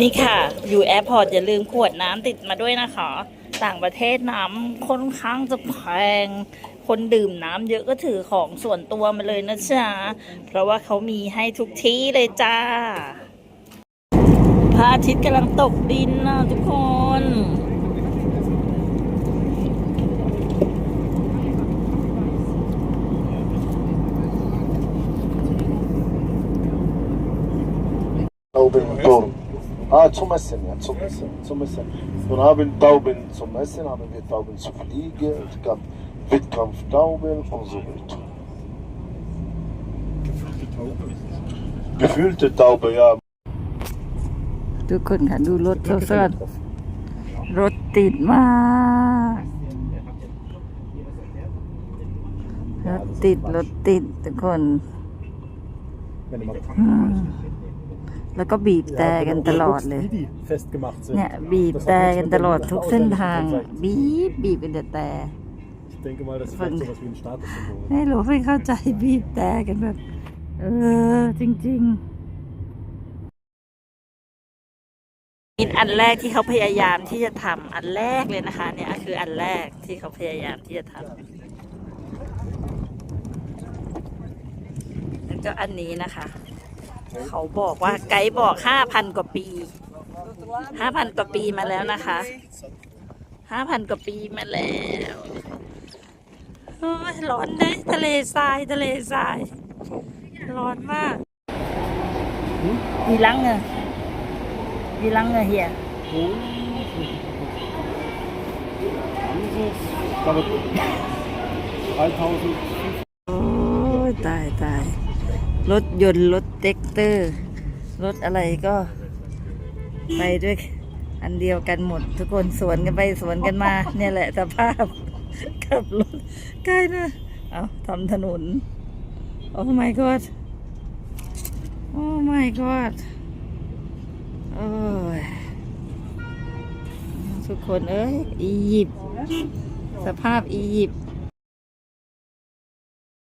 นี่ค่ะ อยู่แอร์พอร์ตอย่าลืมขวดน้ำติดมาด้วยนะคะ ต่างประเทศน้ำค่อนข้างจะแพง คนดื่มน้ำเยอะก็ถือของส่วนตัวมาเลยนะจ๊ะเพราะว่าเขามีให้ทุกที่เลยจ้าพระอาทิตย์กำลังตกดินนะทุกคน Tauben und Dorn. Ah, zum Essen, ja, zum Essen, zum Essen. Wir haben Tauben zum Essen, haben wir Tauben zu fliegen, Wettkampf, Wettkampf Tauben und so weiter. Gefüllte Taube, ja. ทุกคนค่ะดูรถเขาสดรถติดมากรถติดรถติดทุกคน อืม แล้วก็บีบแต่กันตลอดเลย เนี่ย บีบแต่กันตลอดทุกเส้นทาง บีบบีบเป็นแต่แต่ Ich denke mal, das ist vielleicht sowas wie ein Statussymbol. ให้หลวไม่เข้าใจบีบแต่กันแบบ เออ จริงๆนี่อันแรกที่เขาพยายามที่จะทำอันแรกเลยนะคะ เนี่ยคืออันแรกที่เขาพยายามที่จะทำแล้ว ก็อันนี้นะคะ เขาบอกว่าไกด์บอกห้าพันกว่าปีห้าพันกว่าปีมาแล้วนะคะห้าพันกว่าปีมาแล้วโอ้ยร้อนเลยทะเลทรายทะเลทราย ร้อนมาก wie lange wie lange hier Ich glaube, 3000. โอ้ยตายตาย รถยนต์ รถเต็กเตอร์ รถอะไรก็ ไปด้วยอันเดียวกันหมด ทุกคนสวนกันไปสวนกันมา เนี่ยแหละสภาพขับรถใกล้นะ เอาทำถนน โอ้ my god โอ้ my god โอ้ยทุกคนเอ้ย อียิปต์สภาพอียิปต์